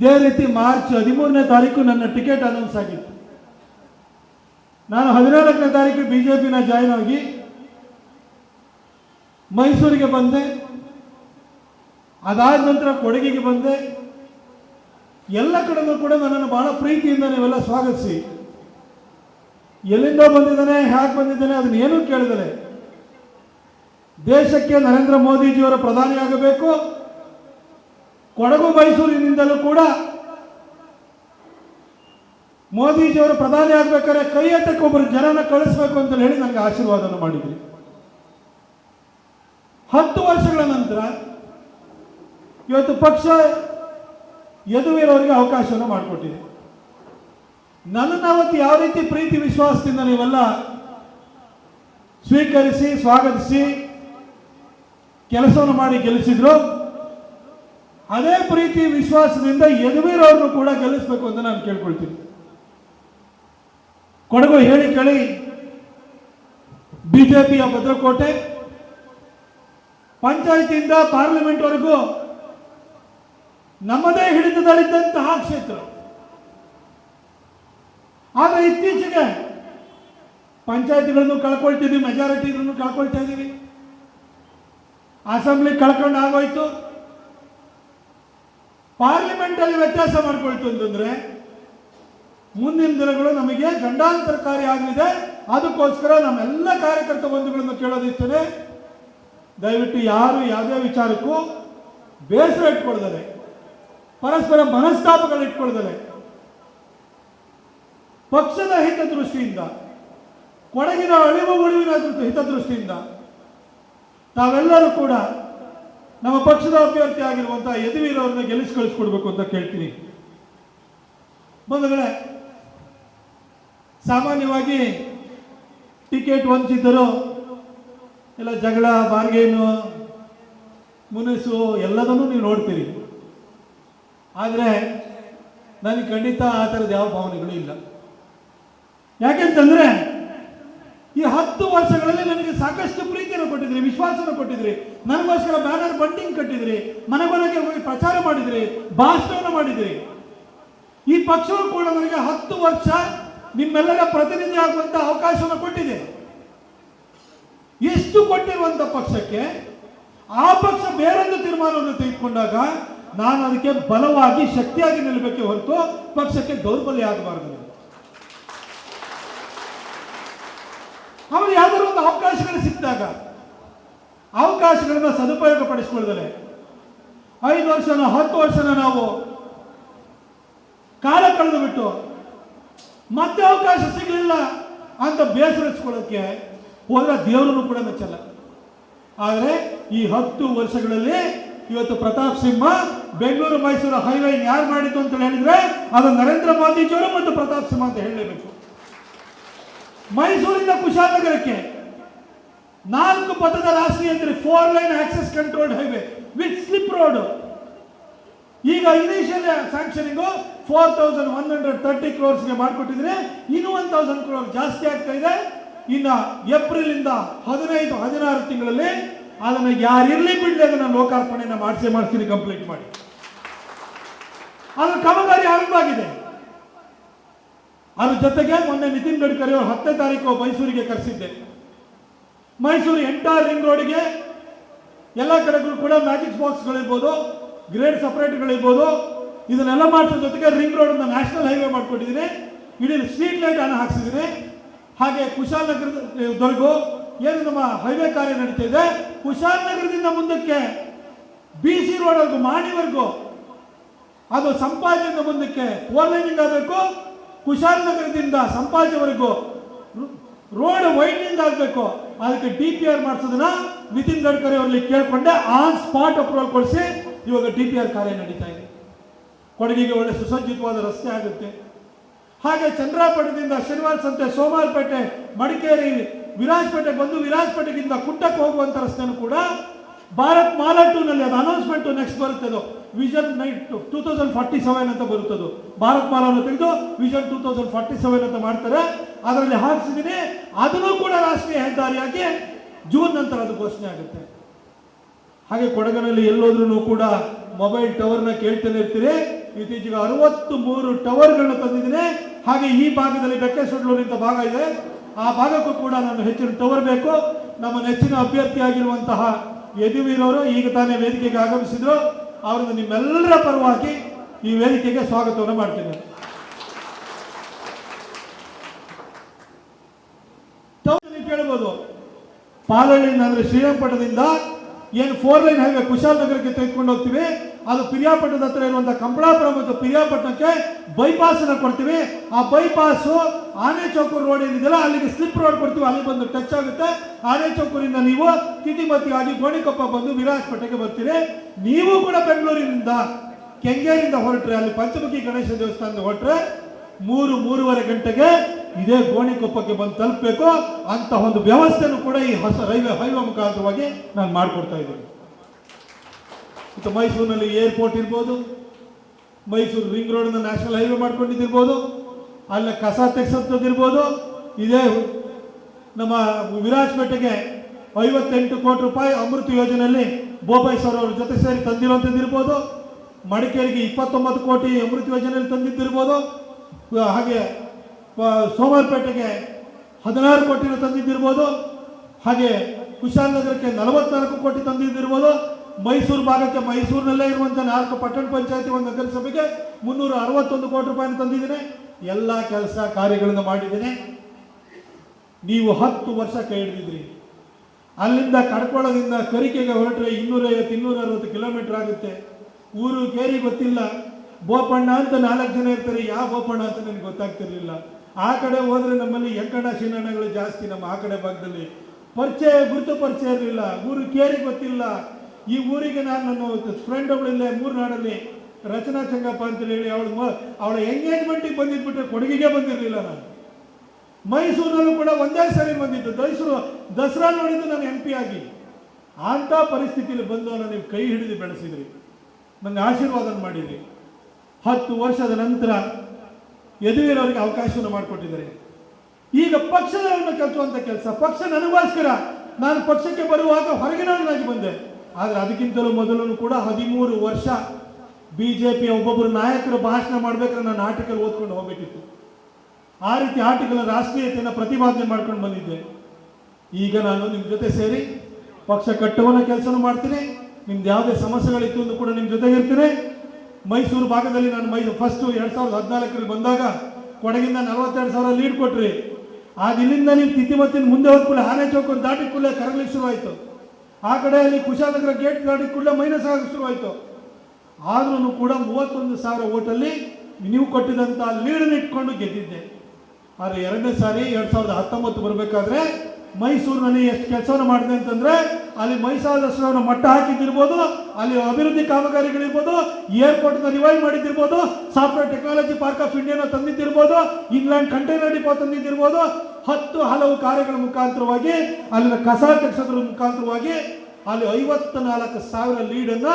ಇದೇ ರೀತಿ ಮಾರ್ಚ್ ಹದಿಮೂರನೇ ತಾರೀಕು ನನ್ನ ಟಿಕೆಟ್ ಅನೌನ್ಸ್ ಆಗಿತ್ತು. ನಾನು ಹದಿನಾಲ್ಕನೇ ತಾರೀಕು ಬಿ ಜೆ ಪಿನ ಜಾಯ್ನ್ ಆಗಿ ಮೈಸೂರಿಗೆ ಬಂದೆ. ಅದಾದ ನಂತರ ಕೊಡಗಿಗೆ ಬಂದೆ. ಎಲ್ಲ ಕಡೆನೂ ಕೂಡ ನನ್ನನ್ನು ಬಹಳ ಪ್ರೀತಿಯಿಂದ ನೀವೆಲ್ಲ ಸ್ವಾಗತಿಸಿ. ಎಲ್ಲಿಂದ ಬಂದಿದ್ದಾನೆ ಹ್ಯಾಕ್ ಬಂದಿದ್ದಾನೆ, ಅದನ್ನ ಏನೂ ಕೇಳಿದರೆ. ದೇಶಕ್ಕೆ ನರೇಂದ್ರ ಮೋದಿಜಿಯವರ ಪ್ರಧಾನಿಯಾಗಬೇಕು. ಕೊಡಗು ಮೈಸೂರಿನಿಂದಲೂ ಕೂಡ ಮೋದಿಜಿಯವರು ಪ್ರಧಾನಿ ಆಗ್ಬೇಕಾದ್ರೆ ಕೈ ಎತ್ತಕ್ಕೆ ಒಬ್ಬರು ಜನನ ಕಳಿಸ್ಬೇಕು ಅಂತ ಹೇಳಿ ನನಗೆ ಆಶೀರ್ವಾದನ ಮಾಡಿದ್ರಿ. ಹತ್ತು ವರ್ಷಗಳ ನಂತರ ಇವತ್ತು ಪಕ್ಷ ಯದುವೀರವರಿಗೆ ಅವಕಾಶವನ್ನು ಮಾಡಿಕೊಟ್ಟಿದೆ. ನನ್ನನ್ನು ಅವತ್ತು ಯಾವ ರೀತಿ ಪ್ರೀತಿ ವಿಶ್ವಾಸದಿಂದ ನೀವೆಲ್ಲ ಸ್ವೀಕರಿಸಿ, ಸ್ವಾಗತಿಸಿ, ಕೆಲಸವನ್ನು ಮಾಡಿ ಗೆಲ್ಲಿಸಿದ್ರು ಅದೇ ಪ್ರೀತಿ, ವಿಶ್ವಾಸದಿಂದ ಯದುವೀರವ್ರನ್ನು ಕೂಡ ಗೆಲ್ಲಿಸಬೇಕು ಅಂತ ನಾನು ಕೇಳ್ಕೊಳ್ತೀನಿ. ಕೊಡಗು ಹೇಳಿ ಕೇಳಿ. ಬಿಜೆಪಿಯ ಭದ್ರಕೋಟೆ, ಪಂಚಾಯತಿಯಿಂದ ಪಾರ್ಲಿಮೆಂಟ್ವರೆಗೂ ನಮ್ಮದೇ ಹಿಡಿತದಲ್ಲಿದ್ದಂತಹ ಕ್ಷೇತ್ರ. ಆದರೆ ಇತ್ತೀಚೆಗೆ ಪಂಚಾಯತಿಗಳನ್ನು ಕಳ್ಕೊಳ್ತಿದ್ವಿ ಮೆಜಾರಿಟಿಗಳನ್ನು ಕಳ್ಕೊಳ್ತಾ ಇದ್ದೀವಿ ಅಸೆಂಬ್ಲಿ ಕಳ್ಕೊಂಡು ಆಗೋಯ್ತು. ಪಾರ್ಲಿಮೆಂಟಲ್ಲಿ ವ್ಯತ್ಯಾಸ ಮಾಡ್ಕೊಳ್ತು ಅಂತಂದ್ರೆ ಮುಂದಿನ ದಿನಗಳು ನಮಗೆ ಗಂಡಾಂತರಕಾರಿ ಆಗಲಿದೆ. ಅದಕ್ಕೋಸ್ಕರ ನಮ್ಮೆಲ್ಲ ಕಾರ್ಯಕರ್ತ ಬಂಧುಗಳನ್ನು ಕೇಳೋದಿರ್ತದೆ ದಯವಿಟ್ಟು ಯಾರು ಯಾವುದೇ ವಿಚಾರಕ್ಕೂ ಬೇಸರ ಇಟ್ಕೊಳ್ತಾರೆ. ಪರಸ್ಪರ ಮನಸ್ತಾಪಗಳು ಇಟ್ಕೊಳ್ತಾರೆ. ಪಕ್ಷದ ಹಿತದೃಷ್ಟಿಯಿಂದ, ಕೊಡಗಿನ ಅಳಿವು ಉಳಿವಿನ ಹಿತದೃಷ್ಟಿಯಿಂದ ತಾವೆಲ್ಲರೂ ಕೂಡ ನಮ್ಮ ಪಕ್ಷದ ಅಭ್ಯರ್ಥಿ ಆಗಿರುವಂತಹ ಯದುವೀರವ್ರನ್ನ ಗೆಲ್ಲಿಸಿ ಕಳಿಸ್ಕೊಡ್ಬೇಕು ಅಂತ ಕೇಳ್ತೀನಿ. ಬಂಧುಗಳೇ, ಸಾಮಾನ್ಯವಾಗಿ ಟಿಕೆಟ್ ವಂಚಿತರು ಎಲ್ಲ ಜಗಳ, ಬಾರ್ಗೇನು, ಮುನಿಸು ಎಲ್ಲದನ್ನು ನೀವು ನೋಡ್ತೀರಿ. ಆದರೆ ನನಗೆ ಖಂಡಿತ ಆ ಥರದ ಯಾವ ಭಾವನೆಗಳು ಇಲ್ಲ. ಯಾಕೆಂತಂದ್ರೆ ಈ ಹತ್ತು ವರ್ಷಗಳಲ್ಲಿ ನನಗೆ ಸಾಕಷ್ಟು ಪ್ರೀತಿಯನ್ನು ಕೊಟ್ಟಿದ್ರಿ ವಿಶ್ವಾಸವನ್ನು ಕೊಟ್ಟಿದ್ರಿ. ನನಗೋಸ್ಕರ ಬ್ಯಾನರ್ ಬಂಟಿಂಗ್ ಕಟ್ಟಿದ್ರಿ, ಮನೆ ಮನೆಗೆ ಹೋಗಿ ಪ್ರಚಾರ ಮಾಡಿದ್ರಿ, ಭಾಷಣವನ್ನು ಮಾಡಿದ್ರಿ. ಈ ಪಕ್ಷವು ಕೂಡ ನನಗೆ ಹತ್ತು ವರ್ಷ ನಿಮ್ಮೆಲ್ಲರ ಪ್ರತಿನಿಧಿ ಆಗುವಂತ ಅವಕಾಶವನ್ನು ಕೊಟ್ಟಿದೆ. ಎಷ್ಟು ಕೊಟ್ಟಿರುವಂತ ಪಕ್ಷಕ್ಕೆ, ಆ ಪಕ್ಷ ಬೇರೊಂದು ತೀರ್ಮಾನವನ್ನು ತೆಗೆದುಕೊಂಡಾಗ ನಾನು ಅದಕ್ಕೆ ಬಲವಾಗಿ ಶಕ್ತಿಯಾಗಿ ನಿಲ್ಲಬೇಕೆ ಹೊರತು ಪಕ್ಷಕ್ಕೆ ದೌರ್ಬಲ್ಯ ಆಗಬಾರದು. ಅವರು ಯಾವ್ದಾದ್ರು ಒಂದು ಅವಕಾಶಗಳು ಸಿಕ್ಕಿದಾಗ ಅವಕಾಶಗಳನ್ನ ಸದುಪಯೋಗ ಪಡಿಸ್ಕೊಳ್ದಲೆ ಐದು ವರ್ಷನ ಹತ್ತು ವರ್ಷನ ನಾವು ಕಾಲ ಕಳೆದು ಬಿಟ್ಟು ಮತ್ತೆ ಅವಕಾಶ ಸಿಗಲಿಲ್ಲ ಅಂತ ಬೇಸರಿಸ್ಕೊಳ್ಳೋಕ್ಕೆ ಹೋದ್ರೆ ದೇವರನ್ನು ಕೂಡ ಮೆಚ್ಚಲ್ಲ. ಆದರೆ ಈ ಹತ್ತು ವರ್ಷಗಳಲ್ಲಿ ಇವತ್ತು ಪ್ರತಾಪ್ ಸಿಂಹ ಬೆಂಗಳೂರು ಮೈಸೂರು ಹೈವೇ ಯಾರು ಮಾಡಿತ್ತು ಅಂತ ಹೇಳಿದ್ರೆ ಅದು ನರೇಂದ್ರ ಮೋದಿಜಿಯವರು ಮತ್ತು ಪ್ರತಾಪ್ ಸಿಂಹ ಅಂತ ಹೇಳಲೇಬೇಕು. ಮೈಸೂರಿಂದ ಕುಶಾಲನಗರಕ್ಕೆ ನಾಲ್ಕು ಪಥದ ರಾಷ್ಟ್ರೀಯ ಅಂದ್ರೆ four lane access controlled highway with slip road ಈಗ initial sanctioning four thousand one hundred thirty ಕ್ರೋರ್ಸ್ಗೆ ಮಾಡಿಕೊಟ್ಟಿದ್ರೆ ಇನ್ನು ಒನ್ ತೌಸಂಡ್ ಕ್ರೋರ್ ಜಾಸ್ತಿ ಆಗ್ತಾ ಇದೆ. ಇನ್ನು ಏಪ್ರಿಲ್ ಇಂದ ಹದಿನೈದು, ಹದಿನಾರು ತಿಂಗಳಲ್ಲಿ ಅದನ್ನು ಯಾರಿರ್ಲಿ ಬಿಡಲಿ ಅದನ್ನ ಲೋಕಾರ್ಪಣೆಯನ್ನು ಮಾಡಿಸಿ ಮಾಡ್ತೀನಿ ಕಂಪ್ಲೀಟ್ ಮಾಡಿ. ಅದ್ರ ಕಾಮಗಾರಿ ಆರಂಭ ಆಗಿದೆ. ಅದ್ರ ಜೊತೆಗೆ ಮೊನ್ನೆ ನಿತಿನ್ ಗಡ್ಕರಿ ಅವರು ಹತ್ತನೇ ತಾರೀಕು ಮೈಸೂರಿಗೆ ಕರೆಸಿದ್ದೆ. ಮೈಸೂರು ಎಂಟೈರ್ ರಿಂಗ್ ರೋಡ್ಗೆ ಎಲ್ಲ ಕಡೆಗಳು ಕೂಡ ಮ್ಯಾಜಿಕ್ ಬಾಕ್ಸ್ಗಳಿರ್ಬೋದು, ಗ್ರೇಡ್ ಸಪರೇಟ್ಗಳಿರ್ಬೋದು, ಇದನ್ನೆಲ್ಲ ಮಾಡಿಸೋ ಜೊತೆಗೆ ರಿಂಗ್ ರೋಡ್ ನ್ಯಾಷನಲ್ ಹೈವೇ ಮಾಡ್ಕೊಟ್ಟಿದ್ದೀನಿ. ಇಡೀ ಸ್ಟ್ರೀಟ್ ಲೈಟ್ ಅನ್ನು ಹಾಕ್ಸಿದ್ದೀನಿ. ಹಾಗೆ ಕುಶಾಲನಗರದವರೆಗೂ ಏನು ನಮ್ಮ ಹೈವೇ ಕಾರ್ಯ ನಡೀತಾ ಇದೆ ಕುಶಾಲನಗರದಿಂದ ಮುಂದಕ್ಕೆ ಬಿ ಸಿ ರೋಡ್ವರೆಗೂ ಮಾಡಿವರೆಗೂ ಅದು ಸಂಪಾಜೆಯಿಂದ ಮುಂದಕ್ಕೆ ಫೋರ್ ಲೈನಿಂಗ್ ಆಗಬೇಕು. ಕುಶಾಲನಗರದಿಂದ ಸಂಪಾಜೆವರೆಗೂ ರೋಡ್ ವೈಟ್ನಿಂದ ಆಗಬೇಕು. ಅದಕ್ಕೆ ಡಿ ಪಿ ಆರ್ ಮಾಡಿಸೋದನ್ನ ನಿತಿನ್ ಗಡ್ಕರಿ ಅವರಲ್ಲಿ ಕೇಳ್ಕೊಂಡೆ ಆನ್ ಸ್ಪಾಟ್ ಅಪ್ರೂವಲ್ ಕೊಡಿಸಿ ಇವಾಗ ಡಿ ಪಿ ಆರ್ ಕಾರ್ಯ ನಡೀತಾ ಇದೆ. ಕೊಡಗಿಗೆ ಒಳ್ಳೆ ಸುಸಜ್ಜಿತವಾದ ರಸ್ತೆ ಆಗುತ್ತೆ. ಹಾಗೆ ಚಂದ್ರಾಪಟ್ಟಣದಿಂದ ಶನಿವಾರ ಸಂತೆ ಸೋಮವಾರಪೇಟೆ, ಮಡಿಕೇರಿ, ವಿರಾಜಪೇಟೆ ಬಂದು ವಿರಾಜಪೇಟೆಗಿಂತ ಕುಟ್ಟಕ್ಕೆ ಹೋಗುವಂತ ರಸ್ತೆನೂ ಕೂಡ ಭಾರತ್ ಮಾಲಾ ಟೂನಲ್ಲಿ ಅದು ಅನೌನ್ಸ್ಮೆಂಟ್ ನೆಕ್ಸ್ಟ್ ಬರುತ್ತೆ ಅದು. Vision night two thousand forty seven ಅಂತ ಬರುತ್ತದು ಭಾರತ್ ಮಾಲಾವನ್ನು ತೆಗೆದು vision two thousand forty seven ಅಂತ ಮಾಡ್ತಾರೆ. ಅದರಲ್ಲಿ ಹಾಕ್ಸಿದ್ದೀನಿ ಅದನ್ನು ಕೂಡ ರಾಷ್ಟ್ರೀಯ ಹೆದ್ದಾರಿಯಾಗಿ ಜೂನ್ ನಂತರ ಅದು ಘೋಷಣೆ ಆಗುತ್ತೆ. ಹಾಗೆ ಕೊಡಗನಲ್ಲಿ ಎಲ್ಲೋದ್ರೂ ಕೂಡ ಮೊಬೈಲ್ ಟವರ್ನ ಕೇಳ್ತಾನೆ ಇರ್ತೀರಿ. ಇತ್ತೀಚೆಗೆ ಅರವತ್ತು ಮೂರು ಟವರ್ಗಳನ್ನ ತಂದಿದ್ದೀನಿ. ಹಾಗೆ ಈ ಭಾಗದಲ್ಲಿ ಬೆಕ್ಕೇಶ್ವರೂರು ಅಂತ ಭಾಗ ಇದೆ. ಆ ಭಾಗಕ್ಕೂ ಕೂಡ ನಾನು ಹೆಚ್ಚಿನ ಟವರ್ ಬೇಕು. ನಮ್ಮ ನೆಚ್ಚಿನ ಅಭ್ಯರ್ಥಿಯಾಗಿರುವಂತಹ ಯದುವೀರವರು ಈಗ ತಾನೇ ವೇದಿಕೆಗೆ ಆಗಮಿಸಿದ್ರು. ಅವರನ್ನು ನಿಮ್ಮೆಲ್ಲರ ಪರವಾಗಿ ಈ ವೇದಿಕೆಗೆ ಸ್ವಾಗತವನ್ನು ಮಾಡ್ತೀನಿ. ಕೇಳಬಹುದು ಪಾಲಳ್ಳಿಯಿಂದ ಅಂದ್ರೆ ಶ್ರೀರಂಗಪಟ್ಟಣದಿಂದ ಏನು ಫೋರ್ ಲೈನ್ ಹೈವೇ ಕುಶಾಲನಗರಕ್ಕೆ ತೆಗೆದುಕೊಂಡು ಹೋಗ್ತೀವಿ. ಅದು ಪಿರಿಯಾಪಟ್ಟಣದ ಹತ್ರ ಇರುವಂತಹ ಕಂಬಳಾಪುರ ಮತ್ತು ಪಿರಿಯಾಪಟ್ಟಣಕ್ಕೆ ಬೈಪಾಸ್ ಅನ್ನ ಕೊಡ್ತೀವಿ. ಆ ಬೈಪಾಸ್ ಆನೆ ಚೌಕೂರು ರೋಡ್ ಏನಿದೆಯಲ್ಲ, ಅಲ್ಲಿಗೆ ಸ್ಲಿಪ್ ರೋಡ್ ಕೊಡ್ತೀವಿ. ಅಲ್ಲಿ ಬಂದು ಟಚ್ ಆಗುತ್ತೆ. ಆನೆ ಚೌಕೂರಿಂದ ನೀವು ತಿತಿಮತಿಯಾಗಿ ಗೋಣಿಕೊಪ್ಪ ಬಂದು ವಿರಾಜಪೇಟೆಗೆ ಬರ್ತೀರಿ. ನೀವು ಕೂಡ ಬೆಂಗಳೂರಿನಿಂದ ಕೆಂಗೇರಿಂದ ಹೊರಟ್ರೆ, ಅಲ್ಲಿ ಪಂಚಮುಖಿ ಗಣೇಶ ದೇವಸ್ಥಾನದ ಹೊರಟ್ರೆ, ಮೂರು, ಮೂರುವರೆ ಗಂಟೆಗೆ ಇದೇ ಗೋಣಿಕೊಪ್ಪಕ್ಕೆ ಬಂದು ತಲುಪಬೇಕು. ಅಂತ ಒಂದು ವ್ಯವಸ್ಥೆನೂ ಕೂಡ ಈ ಹೊಸ ರೈಲ್ವೆ, ಹೈವೇ ಮುಖಾಂತರವಾಗಿ ನಾನು ಮಾಡಿಕೊಡ್ತಾ ಇದ್ದೀನಿ. ಮತ್ತು ಮೈಸೂರಿನಲ್ಲಿ ಏರ್ಪೋರ್ಟ್ ಇರ್ಬೋದು, ಮೈಸೂರು ರಿಂಗ್ ರೋಡನ್ನ ನ್ಯಾಷನಲ್ ಹೈವೇ ಮಾಡ್ಕೊಂಡಿದ್ದಿರ್ಬೋದು, ಅಲ್ಲಿ ಕಸ ತೆಗೆಸಂಥದ್ದಿರ್ಬೋದು ಇದೇ ನಮ್ಮ ವಿರಾಜಪೇಟೆಗೆ ಐವತ್ತೆಂಟು ಕೋಟಿ ರೂಪಾಯಿ ಅಮೃತ ಯೋಜನೆಯಲ್ಲಿ ಬೋಪಾಯಿ ಸರ್ ಅವರ ಜೊತೆ ಸೇರಿ ತಂದಿರುವಂಥದ್ದಿರ್ಬೋದು ಮಡಿಕೇರಿಗೆ ಇಪ್ಪತ್ತೊಂಬತ್ತು ಕೋಟಿ ಅಮೃತ ಯೋಜನೆಯಲ್ಲಿ ತಂದಿದ್ದಿರ್ಬೋದು, ಹಾಗೆ ಸೋಮವಾರಪೇಟೆಗೆ ಹದಿನಾರು ಕೋಟಿನ ತಂದಿದ್ದಿರ್ಬೋದು, ಹಾಗೆ ಕುಶಾಲನಗರಕ್ಕೆ ನಲವತ್ನಾಲ್ಕು ಕೋಟಿ ತಂದಿದ್ದಿರ್ಬೋದು ಮೈಸೂರು ಭಾಗಕ್ಕೆ ಮೈಸೂರಿನಲ್ಲೇ ಇರುವಂಥ ನಾಲ್ಕು ಪಟ್ಟಣ ಪಂಚಾಯತಿ ಒಂದು ನಗರಸಭೆಗೆ ಮುನ್ನೂರ ಅರವತ್ತೊಂದು ಕೋಟಿ ರೂಪಾಯಿ ತಂದಿದ್ದೀನಿ. ಎಲ್ಲ ಕೆಲಸ ಕಾರ್ಯಗಳನ್ನು ಮಾಡಿದ್ದೀನಿ. ನೀವು ಹತ್ತು ವರ್ಷ ಕೈ ಹಿಡಿದಿದ್ರಿ. ಅಲ್ಲಿಂದ ಕಡ್ಕೊಳದಿಂದ ಕರಿಕೆಗೆ ಹೊರಟ್ರೆ ಇನ್ನೂರೈವತ್ತು ಇನ್ನೂರ ಅರವತ್ತು ಕಿಲೋಮೀಟರ್ ಆಗುತ್ತೆ. ಊರು ಕೇರಿ ಗೊತ್ತಿಲ್ಲ. ಬೋಪಣ್ಣ ಅಂತ ನಾಲ್ಕು ಜನ ಇರ್ತಾರೆ. ಯಾವ ಬೋಪಣ್ಣ ಅಂತ ನನಗೆ ಗೊತ್ತಾಗ್ತಿರ್ಲಿಲ್ಲ. ಆ ಕಡೆ ಹೋದ್ರೆ ನಮ್ಮಲ್ಲಿ ಎಂಕಣ ಶೀನಣ್ಣಗಳು ಜಾಸ್ತಿ ನಮ್ಮ ಆ ಕಡೆ ಭಾಗದಲ್ಲಿ. ಪರಿಚಯ, ಗುರುತು ಪರಿಚಯ ಇರಲಿಲ್ಲ. ಊರು ಕೇರಿ ಗೊತ್ತಿಲ್ಲ. ಈ ಊರಿಗೆ ನಾನು ನನ್ನ ಫ್ರೆಂಡ್ ಒಬ್ಬಳಿಲ್ಲ ಮೂರ್ನಾಡಲ್ಲಿ ರಚನಾ ಚಂಗಪ್ಪ ಅಂತ ಹೇಳಿ, ಅವಳು ಅವಳ ಎಂಗೇಜ್ಮೆಂಟಿಗೆ ಬಂದಿದ್ಬಿಟ್ರೆ ಕೊಡಗಿಗೆ ಬಂದಿರಲಿಲ್ಲ ನಾನು. ಮೈಸೂರಿನಲ್ಲೂ ಕೂಡ ಒಂದೇ ಸರಿ ಬಂದಿದ್ದು ಮೈಸೂರು ದಸರಾ ನೋಡಿದ್ದು ನಾನು ಎಂ ಪಿ ಆಗಿ. ಅಂಥ ಪರಿಸ್ಥಿತಿಯಲ್ಲಿ ಬಂದವನ್ನ ನೀವು ಕೈ ಹಿಡಿದು ಬೆಳೆಸಿದ್ರಿ. ನನಗೆ ಆಶೀರ್ವಾದ ಮಾಡಿದ್ರಿ. ಹತ್ತು ವರ್ಷದ ನಂತರ ಯದುವೀರವರಿಗೆ ಅವಕಾಶವನ್ನು ಮಾಡಿಕೊಟ್ಟಿದ್ದಾರೆ. ಈಗ ಪಕ್ಷದವರನ್ನು ಕಲಿಸುವಂಥ ಕೆಲಸ. ಪಕ್ಷ ನನಗೋಸ್ಕರ ನಾನು ಪಕ್ಷಕ್ಕೆ ಬರುವಾಗ ಹೊರಗಿನವನಾಗಿ ಬಂದೆ. ಆದರೆ ಅದಕ್ಕಿಂತಲೂ ಮೊದಲು ಕೂಡ ಹದಿಮೂರು ವರ್ಷ ಬಿಜೆಪಿಯ ಒಬ್ಬೊಬ್ಬರು ನಾಯಕರು ಭಾಷಣ ಮಾಡ್ಬೇಕಾದ್ರೆ ನಾನು ಆರ್ಟಿಕಲ್ ಓದ್ಕೊಂಡು ಹೋಗ್ಬೇಕಿತ್ತು. ಆ ರೀತಿ ಆರ್ಟಿಕಲ್ ರಾಷ್ಟ್ರೀಯತೆಯನ್ನು ಪ್ರತಿಪಾದನೆ ಮಾಡ್ಕೊಂಡು ಬಂದಿದ್ದೆ. ಈಗ ನಾನು ನಿಮ್ಮ ಜೊತೆ ಸೇರಿ ಪಕ್ಷ ಕಟ್ಟುವನ ಕೆಲಸನೂ ಮಾಡ್ತೀನಿ. ನಿಮ್ದು ಯಾವುದೇ ಸಮಸ್ಯೆಗಳಿತ್ತು ಅಂದು ಕೂಡ ನಿಮ್ಮ ಜೊತೆಗೆ ಇರ್ತೀನಿ. ಮೈಸೂರು ಭಾಗದಲ್ಲಿ ನಾನು ಮೈ ಫಸ್ಟು ಎರಡು ಸಾವಿರದ ಹದಿನಾಲ್ಕರಲ್ಲಿ ಬಂದಾಗ ಕೊಡಗಿಂದ ನಲವತ್ತೆರಡು ಸಾವಿರ ಲೀಡ್ ಕೊಟ್ರಿ. ಆಗ ಇಲ್ಲಿಂದ ನೀವು ತಿಥಿಮತ್ತಿನ ಮುಂದೆ ಹೋದ ಕೂಡಲೇ ಆನೆ ಚೌಕನ್ನು ದಾಟಿದ ಕೂಡಲೇ ಕರಗಲಿಕ್ಕೆ ಶುರುವಾಯಿತು. ಆ ಕಡೆಯಲ್ಲಿ ಕುಶಾಲನಗರ ಗೇಟ್ ಗಾಡಿ ಕೂಡಲೇ ಮೈನಸ್ ಆಗ ಶುರುವಾಯಿತು. ಆದ್ರೂ ಕೂಡ ಮೂವತ್ತೊಂದು ಸಾವಿರ ಓಟಲ್ಲಿ ನೀವು ಕೊಟ್ಟಿದಂಥ ಲೀಡನ್ನು ಇಟ್ಕೊಂಡು ಗೆದ್ದಿದ್ದೆ. ಆದರೆ ಎರಡನೇ ಸಾರಿ ಎರಡು ಸಾವಿರದ ಹತ್ತೊಂಬತ್ತು ಬರಬೇಕಾದ್ರೆ ಮೈಸೂರಿನಲ್ಲಿ ಎಷ್ಟು ಕೆಲಸವನ್ನು ಮಾಡಿದೆ ಅಂತಂದರೆ ಅಲ್ಲಿ ಮೈಸಾಲ ದಸರಾವನ್ನು ಮಟ್ಟ ಹಾಕಿದ್ದಿರ್ಬೋದು, ಅಲ್ಲಿ ಅಭಿವೃದ್ಧಿ ಕಾಮಗಾರಿಗಳಿರ್ಬೋದು ಏರ್ಪೋರ್ಟ್ನ ರಿವೈವ್ ಮಾಡಿದ್ದಿರ್ಬೋದು ಸಾಫ್ಟ್ವೇರ್ ಟೆಕ್ನಾಲಜಿ ಪಾರ್ಕ್ ಆಫ್ ಇಂಡಿಯಾನ ತಂದಿದ್ದಿರ್ಬೋದು ಇಂಗ್ಲೆಂಡ್ ಕಂಟೈನರ್ ಡಿಪೋ ತಂದಿದ್ದಿರ್ಬೋದು ಹತ್ತು ಹಲವು ಕಾರ್ಯಗಳ ಮುಖಾಂತರವಾಗಿ, ಅಲ್ಲಿನ ಕಸ ತೆಗೆಸೋದ್ರ ಮುಖಾಂತರವಾಗಿ ಅಲ್ಲಿ ಐವತ್ತ ನಾಲ್ಕು ಸಾವಿರ ಲೀಡನ್ನ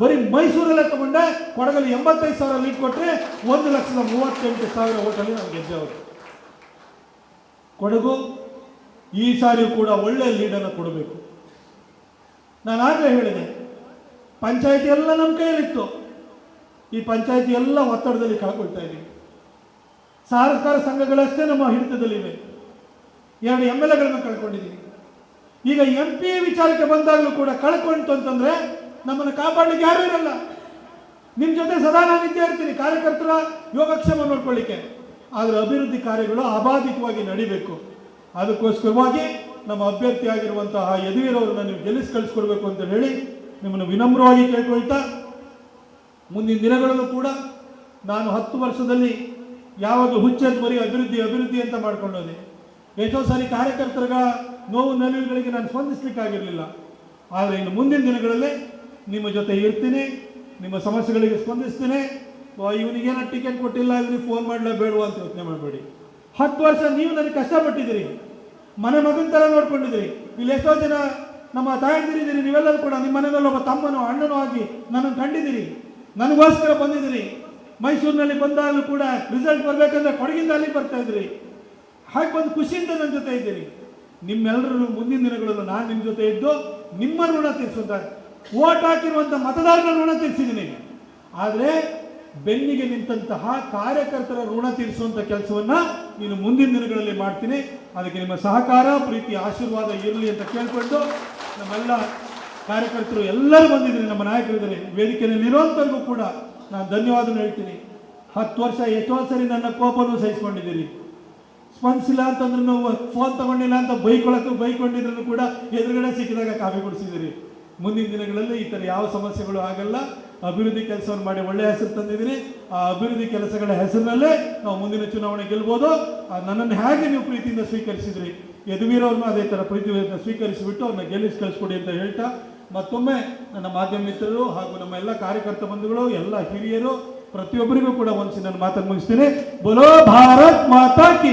ಬರೀ ಮೈಸೂರಲ್ಲೇ ತಗೊಂಡೆ, ಕೊಡಗಲ್ಲಿ ಎಂಬತ್ತೈದು ಸಾವಿರ ಲೀಡ್ ಕೊಟ್ಟರೆ ಒಂದು ಲಕ್ಷದ ಮೂವತ್ತೆಂಟು ಸಾವಿರ ಓಟಲ್ಲಿ ನಾನು ಗೆದ್ದೆ ಅವರು ಕೊಡಗು ಈ ಸಾರಿ ಕೂಡ ಒಳ್ಳೆ ಲೀಡನ್ನು ಕೊಡಬೇಕು. ನಾನು ಆಗಲೇ ಹೇಳಿದೆ, ಪಂಚಾಯತಿ ಎಲ್ಲ ನಮ್ಮ ಕೈಯಲ್ಲಿತ್ತು. ಈ ಪಂಚಾಯತಿ ಎಲ್ಲ ಒತ್ತಡದಲ್ಲಿ ಕಳ್ಕೊಳ್ತಾ ಇದ್ದೀವಿ ಸಹಕಾರ ಸಂಘಗಳಷ್ಟೇ ನಮ್ಮ ಹಿಡಿತದಲ್ಲಿವೆ. ಎರಡು ಎಂ ಎಲ್ ಎಗಳನ್ನು ಕಳ್ಕೊಂಡಿದ್ದೀವಿ. ಈಗ ಎಂ ಪಿ ವಿಚಾರಕ್ಕೆ ಬಂದಾಗಲೂ ಕೂಡ ಕಳ್ಕೊಂತು ಅಂತಂದ್ರೆ ನಮ್ಮನ್ನು ಕಾಪಾಡಲಿಕ್ಕೆ ಯಾರೂ ಇರಲ್ಲ. ನಿಮ್ಮ ಜೊತೆ ಸದಾ ನಾನು ಇದ್ದೇ ಇರ್ತೀನಿ, ಕಾರ್ಯಕರ್ತರ ಯೋಗಕ್ಷೇಮ ನೋಡ್ಕೊಳ್ಳಿಕ್ಕೆ. ಆದರೆ ಅಭಿವೃದ್ಧಿ ಕಾರ್ಯಗಳು ಅಬಾಧಿತವಾಗಿ ನಡಿಬೇಕು. ಅದಕ್ಕೋಸ್ಕರವಾಗಿ ನಮ್ಮ ಅಭ್ಯರ್ಥಿಯಾಗಿರುವಂತಹ ಯದುವೀರವರನ್ನ ನೀವು ಗೆಲ್ಲಿಸಿ ಕಳಿಸ್ಕೊಡ್ಬೇಕು ಅಂತ ಹೇಳಿ ನಿಮ್ಮನ್ನು ವಿನಮ್ರವಾಗಿ ಕೇಳ್ಕೊಳ್ತಾ ಮುಂದಿನ ದಿನಗಳಲ್ಲೂ ಕೂಡ ನಾನು ಹತ್ತು ವರ್ಷದಲ್ಲಿ ಯಾವಾಗ ಹುಚ್ಚದ ಬರೀ ಅಭಿವೃದ್ಧಿ ಅಭಿವೃದ್ಧಿ ಅಂತ ಮಾಡ್ಕೊಂಡೋದೆ ಎಷ್ಟೋ ಸಾರಿ ಕಾರ್ಯಕರ್ತರುಗಳ ನೋವು ನಲಿವುಗಳಿಗೆ ನಾನು ಸ್ಪಂದಿಸಲಿಕ್ಕಾಗಿರಲಿಲ್ಲ. ಆದರೆ ಇನ್ನು ಮುಂದಿನ ದಿನಗಳಲ್ಲಿ ನಿಮ್ಮ ಜೊತೆ ಇರ್ತೀನಿ, ನಿಮ್ಮ ಸಮಸ್ಯೆಗಳಿಗೆ ಸ್ಪಂದಿಸ್ತೀನಿ. ಇವನಿಗೇನೋ ಟಿಕೆಟ್ ಕೊಟ್ಟಿಲ್ಲ ಇವನಿಗೆ ಫೋನ್ ಮಾಡಲೇ ಬೇಡವಾ ಅಂತ ಯೋಚನೆ ಮಾಡಬೇಡಿ. ಹತ್ತು ವರ್ಷ ನೀವು ನನಗೆ ಕಷ್ಟಪಟ್ಟಿದ್ದೀರಿ. ಮನೆ ಮಗನ ಥರ ನೋಡ್ಕೊಂಡಿದ್ದೀರಿ. ಇಲ್ಲಿ ಎಷ್ಟೋ ಜನ ನಮ್ಮ ತಾಯಂದಿರಿದ್ದೀರಿ ನೀವೆಲ್ಲರೂ ಕೂಡ ನಿಮ್ಮ ಮನೆಯಲ್ಲಿ ಒಬ್ಬ ತಮ್ಮನೋ ಅಣ್ಣನೋ ಆಗಿ ನನ್ನನ್ನು ಕಂಡಿದ್ದೀರಿ. ನನಗೋಸ್ಕರ ಬಂದಿದ್ದೀರಿ. ಮೈಸೂರಿನಲ್ಲಿ ಬಂದಾಗಲೂ ಕೂಡ ರಿಸಲ್ಟ್ ಬರಬೇಕಂದ್ರೆ ಕೊಡಗಿಂದ ಅಲ್ಲಿಗೆ ಬರ್ತಾ ಇದ್ರಿ ಹಾಗೆ ಬಂದು ಖುಷಿಯಿಂದ ನನ್ನ ಜೊತೆ ಇದ್ದೀರಿ. ನಿಮ್ಮೆಲ್ಲರೂ ಮುಂದಿನ ದಿನಗಳಲ್ಲಿ ನಾನು ನಿಮ್ಮ ಜೊತೆ ಇದ್ದು ನಿಮ್ಮ ಋಣ ತೀರಿಸುತ್ತಾರೆ ಓಟ್ ಹಾಕಿರುವಂಥ ಮತದಾರರ ಋಣ ತೀರಿಸಿದ್ದೀನಿ. ಆದರೆ ಬೆನ್ನಿಗೆ ನಿಂತಹ ಕಾರ್ಯಕರ್ತರ ಋಣ ತೀರಿಸುವಂತ ಕೆಲಸವನ್ನು ನೀನು ಮುಂದಿನ ದಿನಗಳಲ್ಲಿ ಮಾಡ್ತೀನಿ. ಅದಕ್ಕೆ ನಿಮ್ಮ ಸಹಕಾರ, ಪ್ರೀತಿ, ಆಶೀರ್ವಾದ ಇರಲಿ ಅಂತ ಕೇಳ್ಕೊಂಡು ನಮ್ಮೆಲ್ಲ ಕಾರ್ಯಕರ್ತರು ಎಲ್ಲರೂ ಬಂದಿದ್ದೀರಿ. ನಮ್ಮ ನಾಯಕರಿದ್ದಾರೆ. ವೇದಿಕೆಯಲ್ಲಿ ಇರುವಂತವ್ರಿಗೂ ಕೂಡ ನಾನು ಧನ್ಯವಾದ ಹೇಳ್ತೀನಿ. ಹತ್ತು ವರ್ಷ, ಎಷ್ಟೋ ಸರಿ ನನ್ನ ಕೋಪವನ್ನು ಸಹಿಸ್ಕೊಂಡಿದ್ದೀರಿ? ಸ್ಪಂದಿಸಿಲ್ಲ ಅಂತಂದ್ರೆ ನಾವು ಫೋನ್ ತಗೊಂಡಿಲ್ಲ ಅಂತ ಬೈಕೊಳಕ್ಕೆ ಬೈಕೊಂಡಿದ್ರು ಕೂಡ ಎದುರುಗಡೆ ಸಿಕ್ಕಿದಾಗ ಕಾಫಿ ಕೊಡಿಸಿದಿರಿ ಮುಂದಿನ ದಿನಗಳಲ್ಲಿ ಈ ಥರ ಯಾವ ಸಮಸ್ಯೆಗಳು ಆಗಲ್ಲ. ಅಭಿವೃದ್ಧಿ ಕೆಲಸವನ್ನು ಮಾಡಿ ಒಳ್ಳೆಯ ಹೆಸರು ತಂದಿದ್ದೀರಿ. ಆ ಅಭಿವೃದ್ಧಿ ಕೆಲಸಗಳ ಹೆಸರಿನಲ್ಲೇ ನಾವು ಮುಂದಿನ ಚುನಾವಣೆ ಗೆಲ್ಬೋದು. ನನ್ನನ್ನು ಹೇಗೆ ನೀವು ಪ್ರೀತಿಯಿಂದ ಸ್ವೀಕರಿಸಿದ್ರಿ? ಯದುವೀರವ್ರನ್ನ ಅದೇ ಥರ ಪ್ರೀತಿಯಿಂದ ಸ್ವೀಕರಿಸಿಬಿಟ್ಟು ಅವ್ರನ್ನ ಗೆಲ್ಲಿಸಿ ಕಳಿಸ್ಕೊಡಿ ಅಂತ ಹೇಳ್ತಾ ಮತ್ತೊಮ್ಮೆ ನನ್ನ ಮಾಧ್ಯಮ ಮಿತ್ರರು ಹಾಗೂ ನಮ್ಮ ಎಲ್ಲ ಕಾರ್ಯಕರ್ತ ಬಂಧುಗಳು, ಎಲ್ಲ ಹಿರಿಯರು, ಪ್ರತಿಯೊಬ್ಬರಿಗೂ ಕೂಡ ಒಂದ್ಸಿ ನನ್ನ ಮಾತನ್ನು ಮುಗಿಸ್ತೀನಿ. ಬೋಲೋ ಭಾರತ್ ಮಾತಾ ಕಿ.